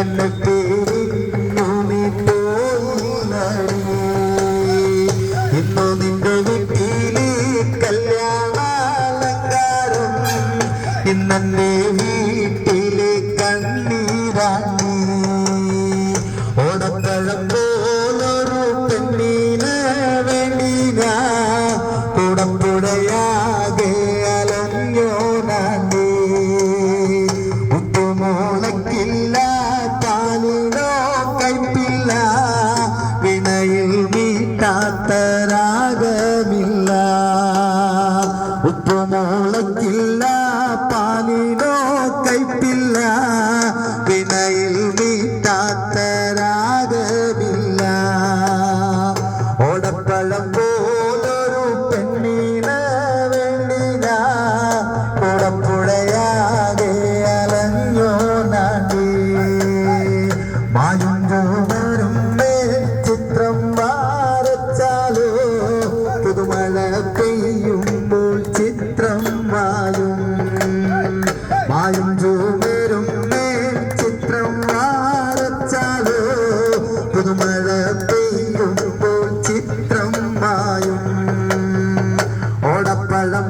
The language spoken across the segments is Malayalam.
എന്നെ നീ ഇന്നു നിന്റെ വീട്ടിലെ കല്യാണാലങ്കാരം ഇന്നെ വീട്ടിലെ കണ്ണീരാണി ഓടപ്പഴം ഉപ്പുമുളക്കില്ല പാലിനോ കൈപ്പില്ല വിനയിൽ മായും ചുവരും ചിത്രം വരച്ചാലോ പുതുമഴ പെയ്യുമ്പോൾ ചിത്രം മായും. ഓടപ്പഴം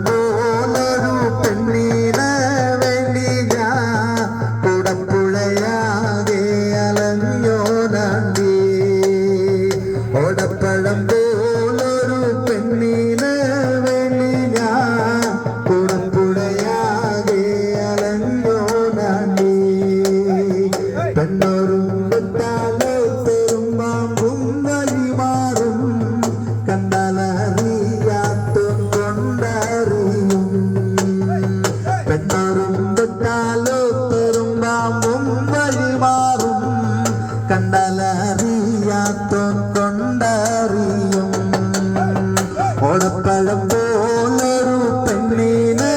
തൊട്ടാലൊത്തരും പാമ്പും വഴിമാറും. കണ്ടാലറിയാത്തോൻ കൊണ്ടറിയും. ഓടപ്പഴം പോലൊരു പെണ്ണീന്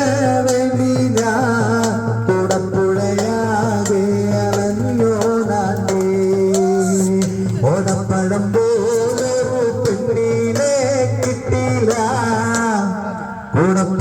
വേണ്ടി ഞാൻ കൂടപ്പുഴയാകെ അലഞ്ഞോ നാട്ടേ. ഓടപ്പഴം പോലൊരു പെണ്ണീനെ കിട്ടില്ല. കൂടപ്പ